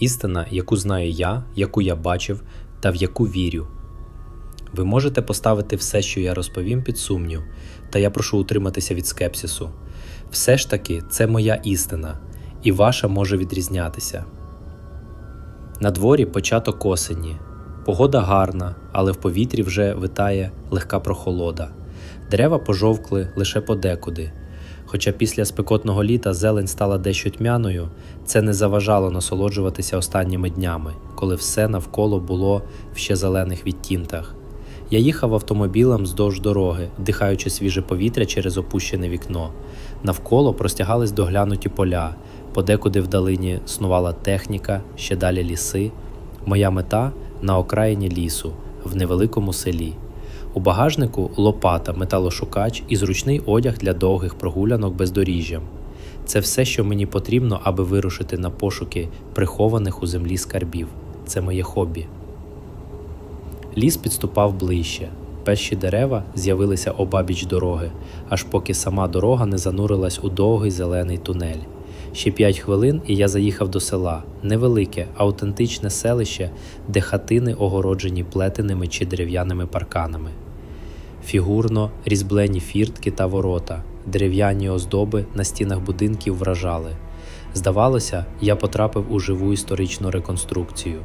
істина, яку знаю я, яку я бачив та в яку вірю. Ви можете поставити все, що я розповім, під сумнів, та я прошу утриматися від скепсису. Все ж таки, це моя істина, і ваша може відрізнятися. На дворі початок осені. Погода гарна, але в повітрі вже витає легка прохолода. Дерева пожовкли лише подекуди. Хоча після спекотного літа зелень стала дещо тьмяною, це не заважало насолоджуватися останніми днями, коли все навколо було в ще зелених відтінках. Я їхав автомобілем вздовж дороги, вдихаючи свіже повітря через опущене вікно. Навколо простягались доглянуті поля, подекуди вдалині снувала техніка, ще далі ліси. Моя мета на окраїні лісу, в невеликому селі. У багажнику лопата, металошукач і зручний одяг для довгих прогулянок бездоріжжям. Це все, що мені потрібно, аби вирушити на пошуки прихованих у землі скарбів. Це моє хобі. Ліс підступав ближче. Перші дерева з'явилися обабіч дороги, аж поки сама дорога не занурилась у довгий зелений тунель. Ще п'ять хвилин, і я заїхав до села невелике, аутентичне селище, де хатини огороджені плетеними чи дерев'яними парканами. Фігурно різьблені фіртки та ворота, дерев'яні оздоби на стінах будинків вражали. Здавалося, я потрапив у живу історичну реконструкцію.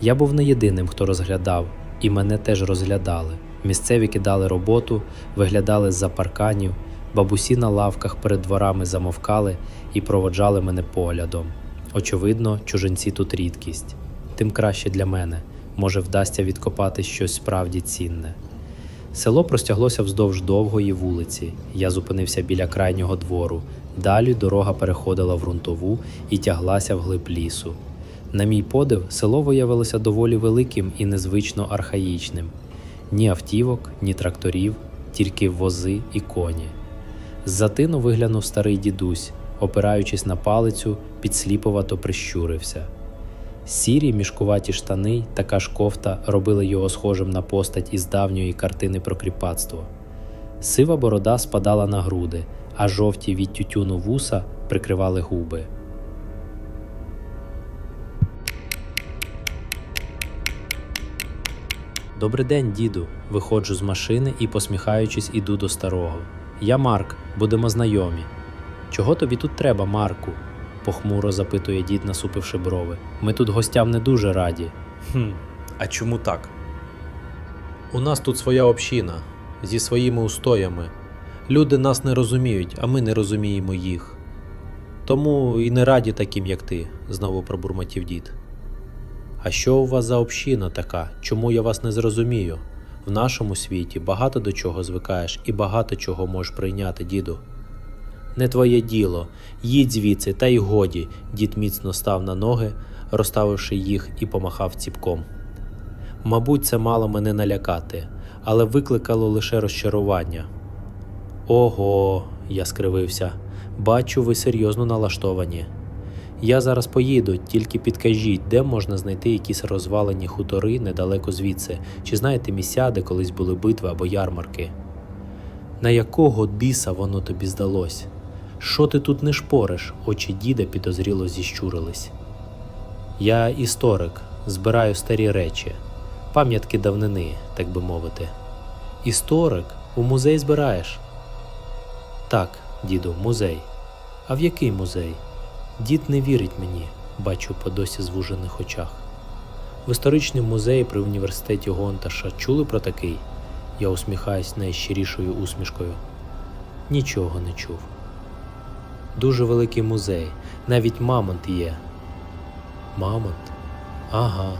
Я був не єдиним, хто розглядав, і мене теж розглядали. Місцеві кидали роботу, виглядали з-за парканів, бабусі на лавках перед дворами замовкали і проводжали мене поглядом. Очевидно, чужинці тут рідкість. Тим краще для мене, може, вдасться відкопати щось справді цінне. Село простяглося вздовж довгої вулиці. Я зупинився біля крайнього двору. Далі дорога переходила в ґрунтову і тяглася вглиб лісу. На мій подив, село виявилося доволі великим і незвично архаїчним. Ні автівок, ні тракторів, тільки вози і коні. З-за тину виглянув старий дідусь, опираючись на палицю, підсліповато прищурився. Сірі мішкуваті штани така ж кофта робили його схожим на постать із давньої картини про кріпацтво. Сива борода спадала на груди, а жовті від тютюну вуса прикривали губи. Добрий день, діду. Виходжу з машини і, посміхаючись, іду до старого. Я Марк, будемо знайомі. Чого тобі тут треба, Марку? похмуро запитує дід, насупивши брови. Ми тут гостям не дуже раді. Хм, а чому так? У нас тут своя община зі своїми устоями. Люди нас не розуміють, а ми не розуміємо їх. Тому і не раді таким, як ти, знову пробурмотів дід. А що у вас за община така? Чому я вас не зрозумію? В нашому світі багато до чого звикаєш і багато чого можеш прийняти, діду. Не твоє діло, їдь звідси, та й годі. Дід міцно став на ноги, розставивши їх і помахав ціпком. Мабуть, це мало мене налякати, але викликало лише розчарування. Ого, я скривився. Бачу, ви серйозно налаштовані. Я зараз поїду, тільки підкажіть, де можна знайти якісь розвалені хутори недалеко звідси, чи знаєте місця, де колись були битви або ярмарки. На якого біса воно тобі здалось? Що ти тут не шпориш? Очі діда підозріло зіщурились. Я історик, збираю старі речі, пам'ятки давнини, так би мовити. Історик, у музей збираєш? Так, діду, музей. А в який музей? Дід не вірить мені, бачу по досі звужених очах. В історичному музеї при університеті Гонташа чули про такий? Я усміхаюсь найщирішою усмішкою. Нічого не чув. Дуже великий музей, навіть мамонт є. Мамонт? Ага.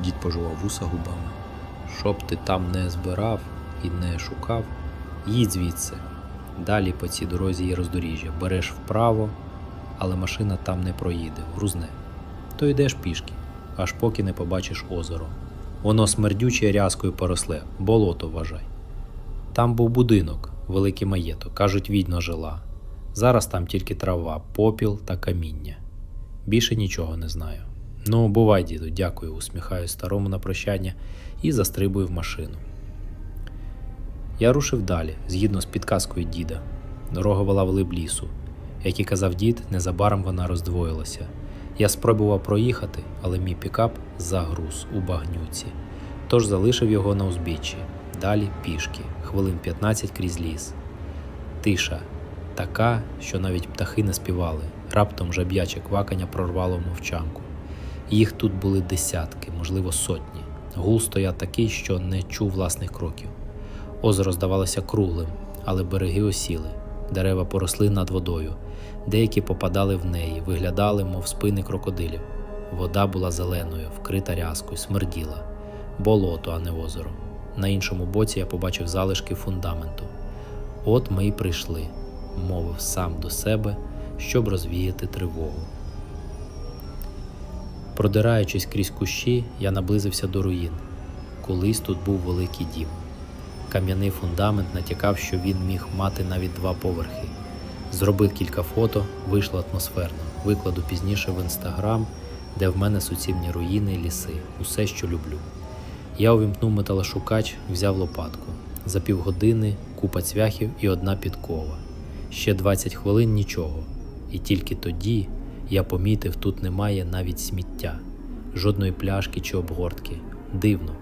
Дід пожував вуса губами. Щоб ти там не збирав і не шукав, їдь звідси. Далі по цій дорозі є роздоріжжя. Береш вправо, але машина там не проїде, грузне. То йдеш пішки, аж поки не побачиш озеро. Воно смердюче рязкою поросле, болото вважай. Там був будинок, великий маєток, кажуть, відьма жила. Зараз там тільки трава, попіл та каміння. Більше нічого не знаю. Ну, бувай, діду, дякую, усміхаюсь старому на прощання і застрибую в машину. Я рушив далі, згідно з підказкою діда. Дорога вела в либ лісу. Як і казав дід, незабаром вона роздвоїлася. Я спробував проїхати, але мій пікап загруз у багнюці. Тож залишив його на узбіччі. Далі пішки, хвилин 15 крізь ліс. Тиша така, що навіть птахи не співали. Раптом жаб'яче квакання прорвало мовчанку. Їх тут були десятки, можливо, сотні. Гул стояв такий, що не чув власних кроків. Озеро здавалося круглим, але береги осіли, дерева поросли над водою. Деякі попадали в неї, виглядали, мов спини крокодилів. Вода була зеленою, вкрита рязкою, смерділа. Болото, а не озеро. На іншому боці я побачив залишки фундаменту. От ми й прийшли, мовив сам до себе, щоб розвіяти тривогу. Продираючись крізь кущі, я наблизився до руїн. Колись тут був великий дім. Кам'яний фундамент натякав, що він міг мати навіть два поверхи. Зробив кілька фото, вийшло атмосферно. Викладу пізніше в інстаграм, де в мене суцільні руїни ліси, усе, що люблю. Я увімкнув металошукач, взяв лопатку. За півгодини купа цвяхів і одна підкова. Ще 20 хвилин нічого. І тільки тоді я помітив, тут немає навіть сміття, жодної пляшки чи обгортки. Дивно.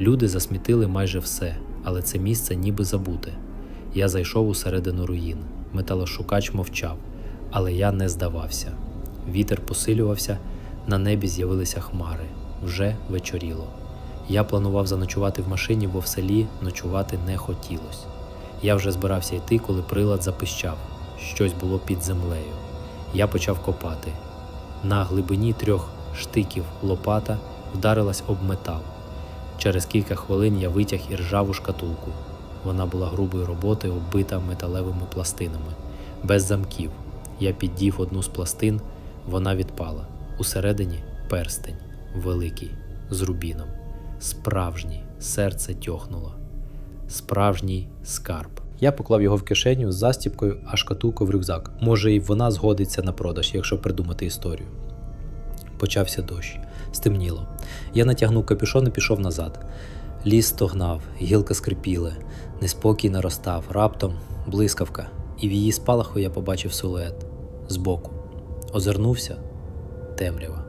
Люди засмітили майже все, але це місце ніби забуте. Я зайшов усередину руїн. Металошукач мовчав, але я не здавався. Вітер посилювався, на небі з'явилися хмари. Вже вечоріло. Я планував заночувати в машині, бо в селі ночувати не хотілося. Я вже збирався йти, коли прилад запищав. Щось було під землею. Я почав копати. На глибині трьох штиків лопата вдарилась об метал. Через кілька хвилин я витяг і ржаву шкатулку. Вона була грубої роботи, оббита металевими пластинами, без замків. Я піддів одну з пластин, вона відпала. Усередині перстень, великий, з рубіном. Справжній серце тьохнуло. Справжній скарб. Я поклав його в кишеню з застіпкою, а шкатулку в рюкзак. Може, і вона згодиться на продаж, якщо придумати історію. Почався дощ. Стемніло. Я натягнув капюшон і пішов назад. Ліс стогнав, гілки скрипіли, неспокій наростав, раптом блискавка, і в її спалаху я побачив силует збоку. Озирнувся темрява.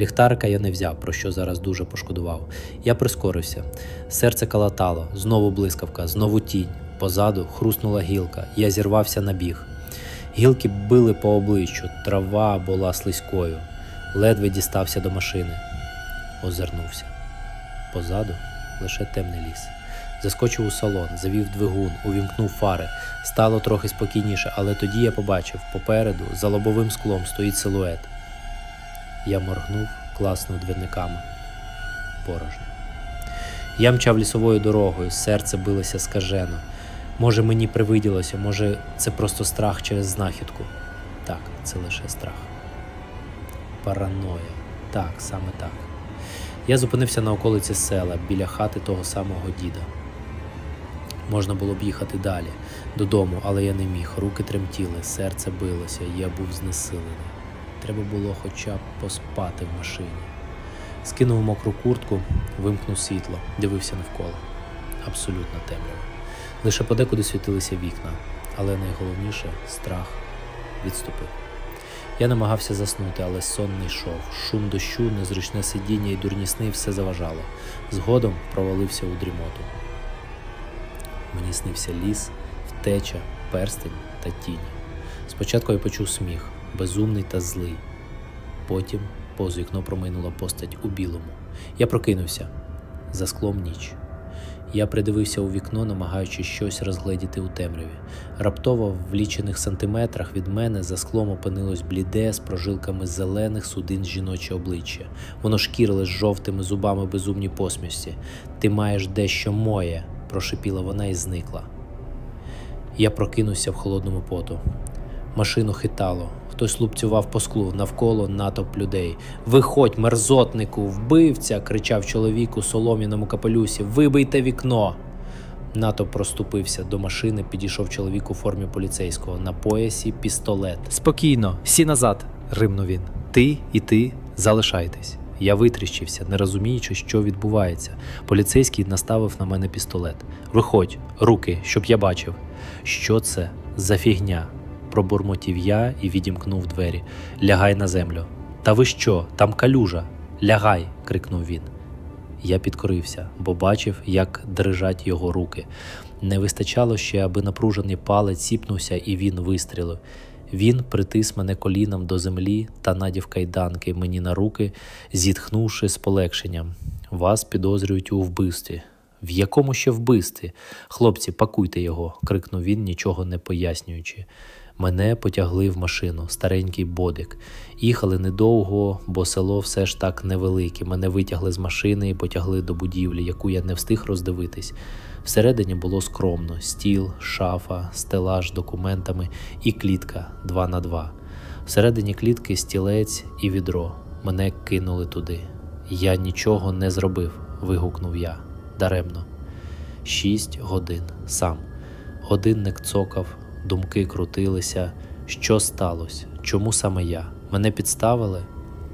Ліхтарика я не взяв, про що зараз дуже пошкодував. Я прискорився. Серце калатало, знову блискавка, знову тінь. Позаду хруснула гілка. Я зірвався на біг. Гілки били по обличчю, трава була слизькою. Ледве дістався до машини. Озирнувся. Позаду лише темний ліс. Заскочив у салон, завів двигун, увімкнув фари. Стало трохи спокійніше, але тоді я побачив, попереду, за лобовим склом стоїть силует. Я моргнув, класнув двірниками. Порожньо. Я мчав лісовою дорогою, серце билося скажено. Може, мені привиділося, може, це просто страх через знахідку. Так, це лише страх. Параноя. Так, саме так. Я зупинився на околиці села, біля хати того самого діда. Можна було б їхати далі, додому, але я не міг. Руки тремтіли, серце билося, я був знесилений. Треба було хоча б поспати в машині. Скинув мокру куртку, вимкнув світло, дивився навколо. Абсолютна темрява. Лише подекуди світилися вікна, але найголовніше страх відступив. Я намагався заснути, але сон не йшов. Шум дощу, незручне сидіння і дурні сни все заважало. Згодом провалився у дрімоту. Мені снився ліс, втеча, перстень та тінь. Спочатку я почув сміх, безумний та злий. Потім повз вікно проминула постать у білому. Я прокинувся. За склом ніч. Я придивився у вікно, намагаючись щось розгледіти у темряві. Раптово, в лічених сантиметрах від мене за склом опинилось бліде з прожилками зелених судин жіноче обличчя. Воно шкірилось жовтими зубами безумній посмішці. Ти маєш дещо моє, прошипіла вона і зникла. Я прокинувся в холодному поту. Машину хитало. Хтось лупцював по склу навколо натовп людей. Виходь, мерзотнику, вбивця! кричав чоловік у солом'яному капелюсі. Вибийте вікно. Натовп проступився до машини, підійшов чоловік у формі поліцейського. На поясі пістолет. Спокійно, сі назад, римнув він. Ти і ти залишайтесь. Я витріщився, не розуміючи, що відбувається. Поліцейський наставив на мене пістолет. Виходь, руки, щоб я бачив. Що це за фігня? Пробурмотів я і відімкнув двері. Лягай на землю. Та ви що, там калюжа? Лягай. крикнув він. Я підкорився, бо бачив, як дрижать його руки. Не вистачало ще, аби напружений палець сіпнувся, і він вистрілив. Він притис мене коліном до землі та надів кайданки мені на руки, зітхнувши з полегшенням. Вас підозрюють у вбивстві. В якому ще вбивстві? Хлопці, пакуйте його, крикнув він, нічого не пояснюючи. Мене потягли в машину, старенький бодик. Їхали недовго, бо село все ж так невелике. Мене витягли з машини і потягли до будівлі, яку я не встиг роздивитись. Всередині було скромно: стіл, шафа, стелаж документами і клітка 2 на 2 Всередині клітки стілець і відро. Мене кинули туди. Я нічого не зробив, вигукнув я. Даремно. Шість годин сам. Годинник цокав, думки крутилися. Що сталося? Чому саме я? Мене підставили?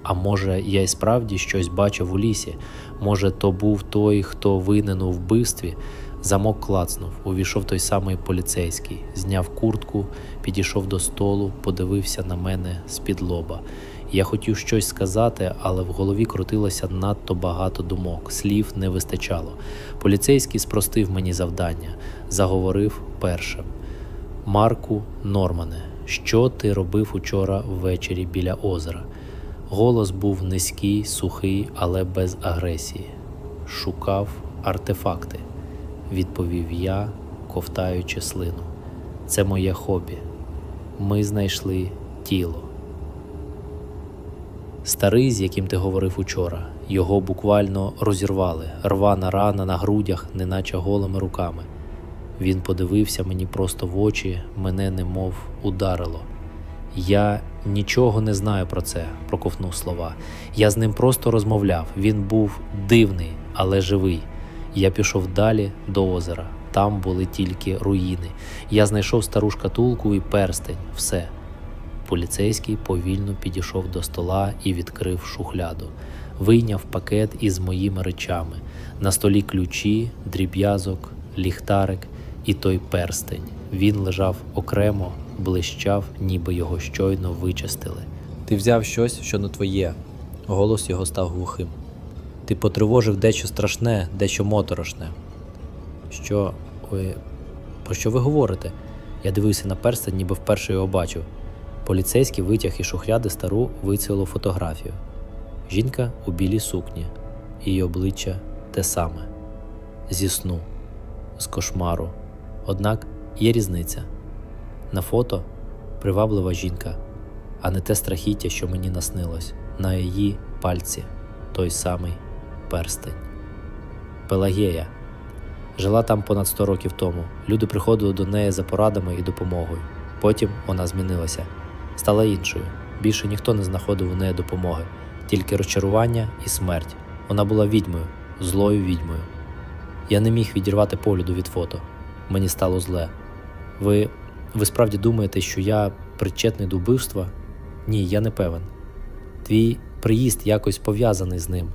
А може, я й справді щось бачив у лісі? Може, то був той, хто винен у вбивстві? Замок клацнув, увійшов той самий поліцейський, зняв куртку, підійшов до столу, подивився на мене з-під лоба. Я хотів щось сказати, але в голові крутилося надто багато думок, слів не вистачало. Поліцейський спростив мені завдання, заговорив першим. Марку Нормане, що ти робив учора ввечері біля озера? Голос був низький, сухий, але без агресії. Шукав артефакти, відповів я, ковтаючи слину. Це моє хобі. Ми знайшли тіло. Старий, з яким ти говорив учора, його буквально розірвали, рвана рана на грудях, неначе голими руками. Він подивився мені просто в очі, мене немов ударило. Я нічого не знаю про це, проковтнув слова. Я з ним просто розмовляв. Він був дивний, але живий. Я пішов далі до озера. Там були тільки руїни. Я знайшов стару шкатулку і перстень. Все. Поліцейський повільно підійшов до стола і відкрив шухляду. Вийняв пакет із моїми речами. На столі ключі, дріб'язок, ліхтарик і той перстень. Він лежав окремо, блищав, ніби його щойно вичистили. Ти взяв щось, що не твоє. Голос його став глухим. Ти потривожив дещо страшне, дещо моторошне. Що ви. Про що ви говорите? Я дивився на перстень, ніби вперше його бачив. Поліцейський витяг із шухляди стару вицілу фотографію. Жінка у білій сукні, її обличчя те саме. Зі сну, з кошмару. Однак є різниця. На фото приваблива жінка, а не те страхіття, що мені наснилось. На її пальці той самий перстень. Пелагея. Жила там понад 100 років тому. Люди приходили до неї за порадами і допомогою. Потім вона змінилася, стала іншою. Більше ніхто не знаходив у неї допомоги, тільки розчарування і смерть. Вона була відьмою, злою відьмою. Я не міг відірвати погляду від фото. Мені стало зле. Ви, ви справді думаєте, що я причетний до вбивства? Ні, я не певен. Твій приїзд якось пов'язаний з ним.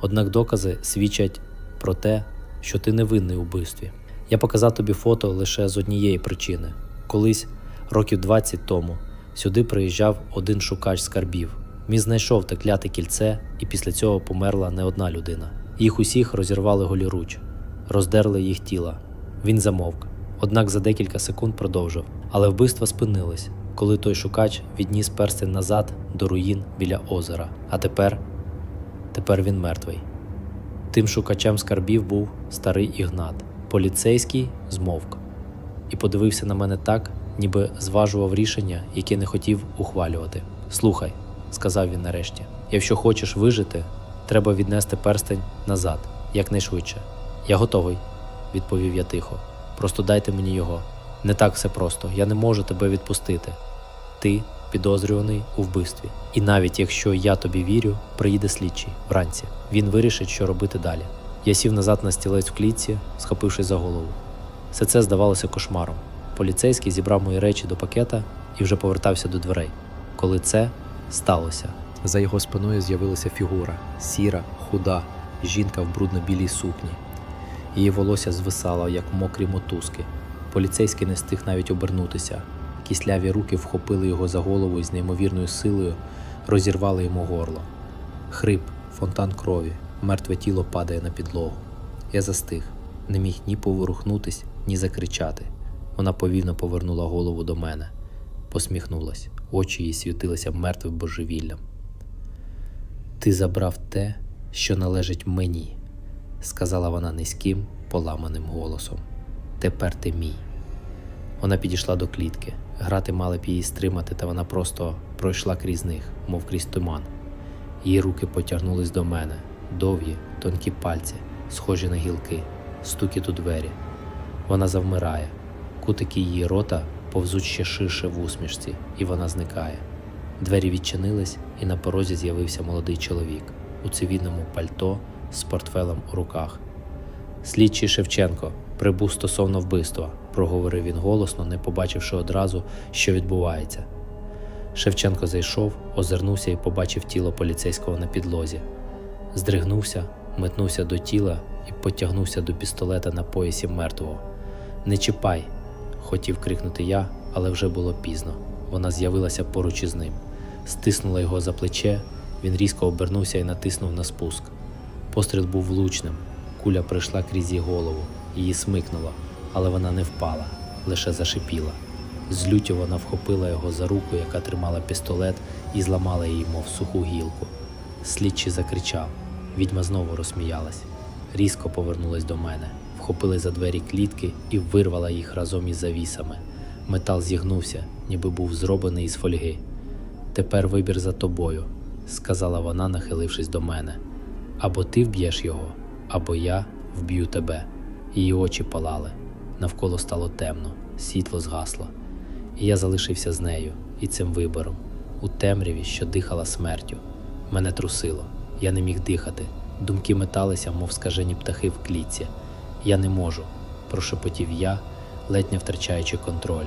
Однак докази свідчать про те, що ти не винний у вбивстві. Я показав тобі фото лише з однієї причини. Колись, років 20 тому, сюди приїжджав один шукач скарбів. Він знайшов те кляте кільце, і після цього померла не одна людина. Їх усіх розірвали голіруч, роздерли їх тіла. Він замовк. Однак за декілька секунд продовжив. Але вбивство спинилось, коли той шукач відніс перстень назад до руїн біля озера. А тепер, тепер він мертвий. Тим шукачем скарбів був старий Ігнат. Поліцейський змовк і подивився на мене так, ніби зважував рішення, яке не хотів ухвалювати. Слухай, сказав він нарешті, якщо хочеш вижити, треба віднести перстень назад, якнайшвидше. Я готовий, відповів я тихо. Просто дайте мені його. Не так все просто, я не можу тебе відпустити. Ти підозрюваний у вбивстві. І навіть якщо я тобі вірю, приїде слідчий вранці. Він вирішить, що робити далі. Я сів назад на стілець в клітці, схопившись за голову. Все це здавалося кошмаром. Поліцейський зібрав мої речі до пакета і вже повертався до дверей. Коли це сталося. За його спиною з'явилася фігура сіра, худа, жінка в брудно-білій сукні. Її волосся звисало, як мокрі мотузки. Поліцейський не встиг навіть обернутися. Кисляві руки вхопили його за голову і з неймовірною силою розірвали йому горло. Хрип, фонтан крові, мертве тіло падає на підлогу. Я застиг, не міг ні поворухнутись, ні закричати. Вона повільно повернула голову до мене, посміхнулась, очі її світилися мертвим божевіллям. Ти забрав те, що належить мені, сказала вона низьким, поламаним голосом. Тепер ти мій. Вона підійшла до клітки. Грати мали б її стримати, та вона просто пройшла крізь них, мов крізь туман. Її руки потягнулись до мене, довгі, тонкі пальці, схожі на гілки, стукіт у двері. Вона завмирає, кутики її рота повзуть ще ширше в усмішці, і вона зникає. Двері відчинились, і на порозі з'явився молодий чоловік у цивільному пальто з портфелем у руках. Слідчий Шевченко прибув стосовно вбивства, проговорив він голосно, не побачивши одразу, що відбувається. Шевченко зайшов, озирнувся і побачив тіло поліцейського на підлозі. Здригнувся, метнувся до тіла і потягнувся до пістолета на поясі мертвого. Не чіпай, хотів крикнути я, але вже було пізно. Вона з'явилася поруч із ним, стиснула його за плече, він різко обернувся і натиснув на спуск. Постріл був влучним, куля прийшла крізь її голову, її смикнуло, але вона не впала, лише зашипіла. З люттю вона вхопила його за руку, яка тримала пістолет, і зламала її, мов суху гілку. Слідчий закричав. Відьма знову розсміялась. Різко повернулась до мене, вхопили за двері клітки і вирвала їх разом із завісами. Метал зігнувся, ніби був зроблений із фольги. Тепер вибір за тобою, сказала вона, нахилившись до мене. Або ти вб'єш його, або я вб'ю тебе. Її очі палали. Навколо стало темно, світло згасло. І я залишився з нею і цим вибором, у темряві, що дихала смертю. Мене трусило, я не міг дихати. Думки металися, мов скажені птахи в клітці. Я не можу, прошепотів я, ледь не втрачаючи контроль.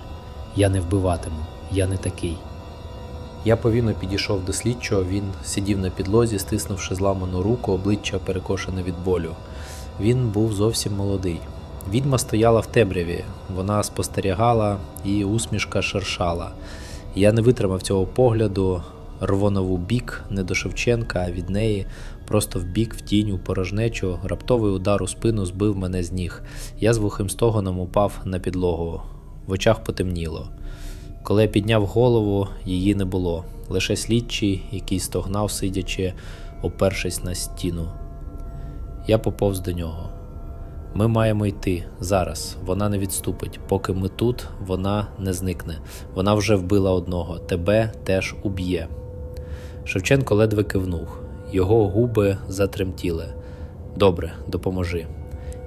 Я не вбиватиму, я не такий. Я повільно підійшов до слідчого, він сидів на підлозі, стиснувши зламану руку, обличчя перекошене від болю. Він був зовсім молодий. Відьма стояла в темряві, вона спостерігала, її усмішка шершала. Я не витримав цього погляду, рвонув у бік, не до Шевченка, а від неї, просто в бік, в тінь, у порожнечу. Раптовий удар у спину збив мене з ніг. Я з глухим стогоном упав на підлогу. В очах потемніло. Коли я підняв голову, її не було. Лише слідчий, який стогнав, сидячи, опершись на стіну. Я поповз до нього. Ми маємо йти зараз. Вона не відступить. Поки ми тут, вона не зникне. Вона вже вбила одного. Тебе теж уб'є. Шевченко ледве кивнув. Його губи затремтіли. Добре, допоможи.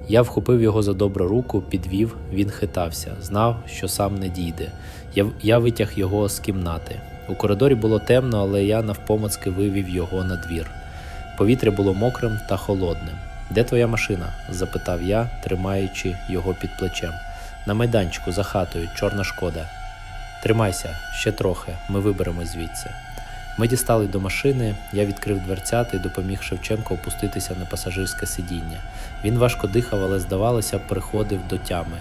Я вхопив його за добру руку, підвів, він хитався, знав, що сам не дійде. Я, я витяг його з кімнати. У коридорі було темно, але я навпомацки вивів його на двір. Повітря було мокрим та холодним. Де твоя машина? запитав я, тримаючи його під плечем. На майданчику за хатою, чорна шкода. Тримайся, ще трохи, ми виберемось звідси. Ми дістали до машини, я відкрив дверцята і допоміг Шевченко опуститися на пасажирське сидіння. Він важко дихав, але, здавалося, приходив до тями.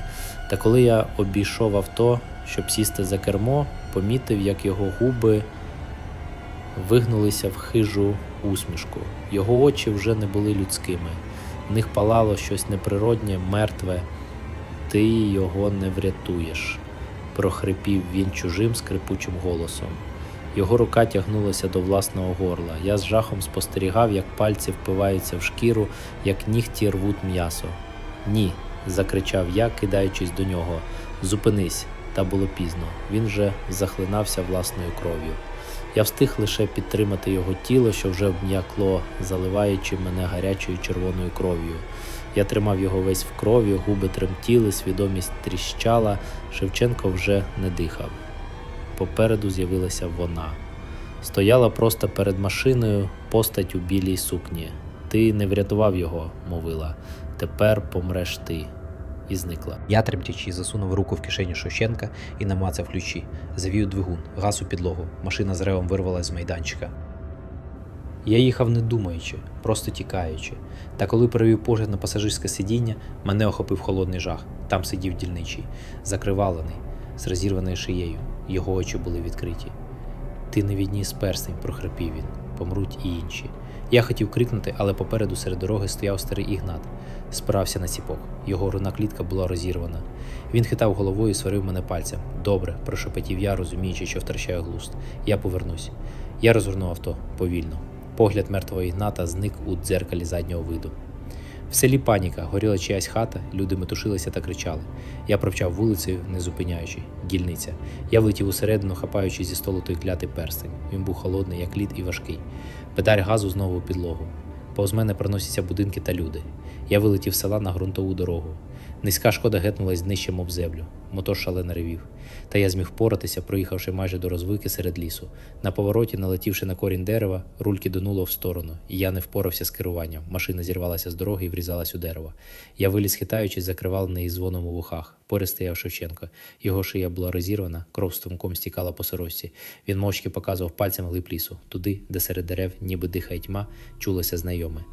Та коли я обійшов авто, щоб сісти за кермо, помітив, як його губи вигнулися в хижу усмішку. Його очі вже не були людськими. В них палало щось неприроднє, мертве. Ти його не врятуєш, прохрипів він чужим скрипучим голосом. Його рука тягнулася до власного горла. Я з жахом спостерігав, як пальці впиваються в шкіру, як нігті рвуть м'ясо. Ні, закричав я, кидаючись до нього. Зупинись, та було пізно. Він вже захлинався власною кров'ю. Я встиг лише підтримати його тіло, що вже обм'якло, заливаючи мене гарячою червоною кров'ю. Я тримав його весь в крові, губи тремтіли, свідомість тріщала, Шевченко вже не дихав. Попереду з'явилася вона. Стояла просто перед машиною постать у білій сукні. Ти не врятував його, мовила. Тепер помреш ти. І зникла. Я тремтячи засунув руку в кишеню Шевченка і намацав ключі. Завів двигун, газ у підлогу. Машина з ревом вирвалась з майданчика. Я їхав не думаючи, просто тікаючи. Та коли перевів погляд на пасажирське сидіння, мене охопив холодний жах. Там сидів дільничий, закривалений, з розірваною шиєю. Його очі були відкриті. Ти не відніс перстень, прохрипів він. Помруть і інші. Я хотів крикнути, але попереду серед дороги стояв старий Ігнат, спирався на ціпок. Його руна клітка була розірвана. Він хитав головою і сварив мене пальцем. Добре, прошепотів я, розуміючи, що втрачаю глузд. Я повернусь. Я розвернув авто повільно. Погляд мертвого Ігната зник у дзеркалі заднього виду. В селі паніка, горіла чиясь хата, люди метушилися та кричали. Я провчав вулицею, не зупиняючи. Дільниця. Я влетів усередину, хапаючи зі столу той клятий перстень. Він був холодний, як лід і важкий. Педаль газу знову у підлогу. Повз мене проносяться будинки та люди. Я вилетів з села на ґрунтову дорогу. Низька шкода гетнулась днищем об землю. Мотор шалено ревів. Та я зміг впоратися, проїхавши майже до розвики серед лісу. На повороті, налетівши на корінь дерева, рульки донуло в сторону, і я не впорався з керуванням. Машина зірвалася з дороги і врізалась у дерево. Я виліз хитаючись, закривав неї звоном у вухах. Поряд стояв Шевченко. Його шия була розірвана, кров струмком стікала по сорочці. Він мовчки показував пальцем глиб лісу, туди, де серед дерев, ніби дихає тьма, чулося знайоме.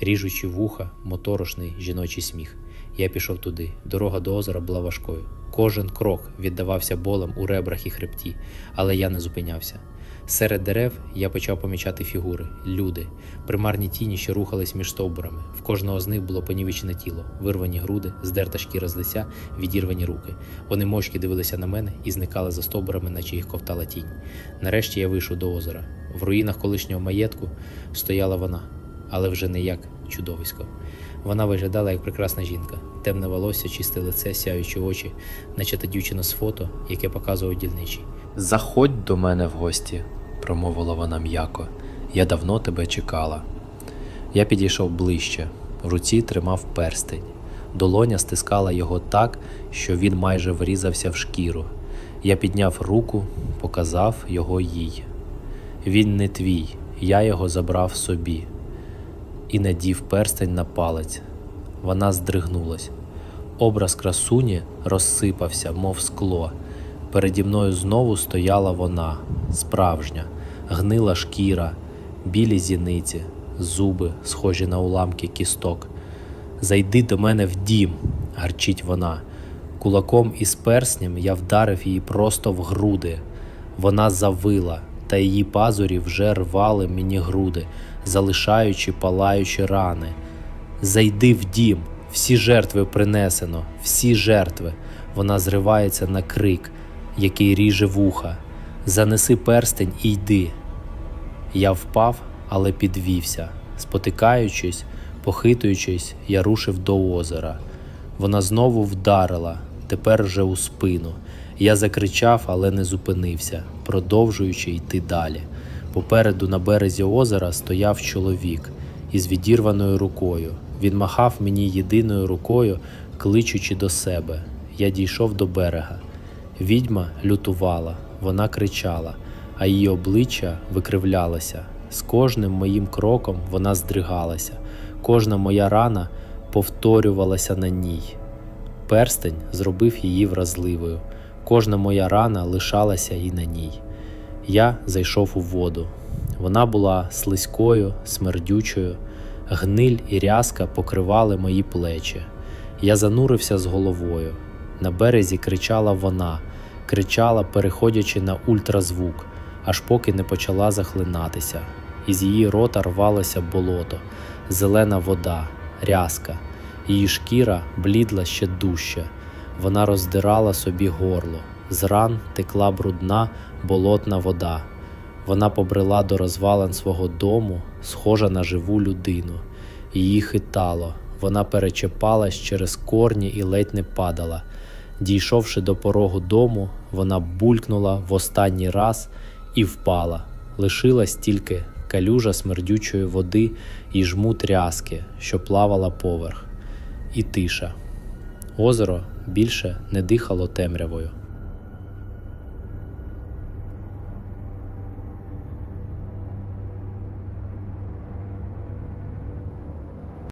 Ріжучи вуха, моторошний жіночий сміх. Я пішов туди. Дорога до озера була важкою. Кожен крок віддавався болем у ребрах і хребті, але я не зупинявся. Серед дерев я почав помічати фігури, люди, примарні тіні, що рухались між стовбурами. В кожного з них було понівечене тіло, вирвані груди, здерта шкіра з лиця, відірвані руки. Вони мовчки дивилися на мене і зникали за стовбурами, наче їх ковтала тінь. Нарешті я вийшов до озера. В руїнах колишнього маєтку стояла вона, але вже не як чудовисько. Вона виглядала як прекрасна жінка, темне волосся, чисте лице, сяючі очі, наче та дівчина з фото, яке показував дільничий. Заходь до мене в гості, промовила вона м'яко. Я давно тебе чекала. Я підійшов ближче, в руці тримав перстень. Долоня стискала його так, що він майже врізався в шкіру. Я підняв руку, показав його їй. Він не твій, я його забрав собі. І надів перстень на палець. Вона здригнулась. Образ красуні розсипався, мов скло. Переді мною знову стояла вона, справжня, гнила шкіра, білі зіниці, зуби, схожі на уламки кісток. Зайди до мене в дім, гарчить вона. Кулаком із перснем я вдарив її просто в груди. Вона завила, та її пазурі вже рвали мені груди, залишаючи палаючі рани. Зайди в дім, всі жертви принесено, всі жертви. Вона зривається на крик, який ріже вуха. Занеси перстень і йди. Я впав, але підвівся. Спотикаючись, похитуючись, я рушив до озера. Вона знову вдарила, тепер вже у спину. Я закричав, але не зупинився, продовжуючи йти далі. Попереду на березі озера стояв чоловік із відірваною рукою. Він махав мені єдиною рукою, кличучи до себе. Я дійшов до берега. Відьма лютувала, вона кричала, а її обличчя викривлялося. З кожним моїм кроком вона здригалася, кожна моя рана повторювалася на ній. Перстень зробив її вразливою. Кожна моя рана лишалася і на ній. Я зайшов у воду. Вона була слизькою, смердючою, гниль і рязка покривали мої плечі. Я занурився з головою. На березі кричала вона, кричала, переходячи на ультразвук, аж поки не почала захлинатися. Із її рота рвалося болото, зелена вода, рязка. Її шкіра блідла ще дужче. Вона роздирала собі горло. З ран текла брудна болотна вода. Вона побрела до розвалин свого дому, схожа на живу людину. Її хитало, вона перечепалась через корні і ледь не падала. Дійшовши до порогу дому, вона булькнула в останній раз і впала. Лишилась тільки калюжа смердючої води і жмут рязки, що плавала поверх, і тиша. Озеро більше не дихало темрявою.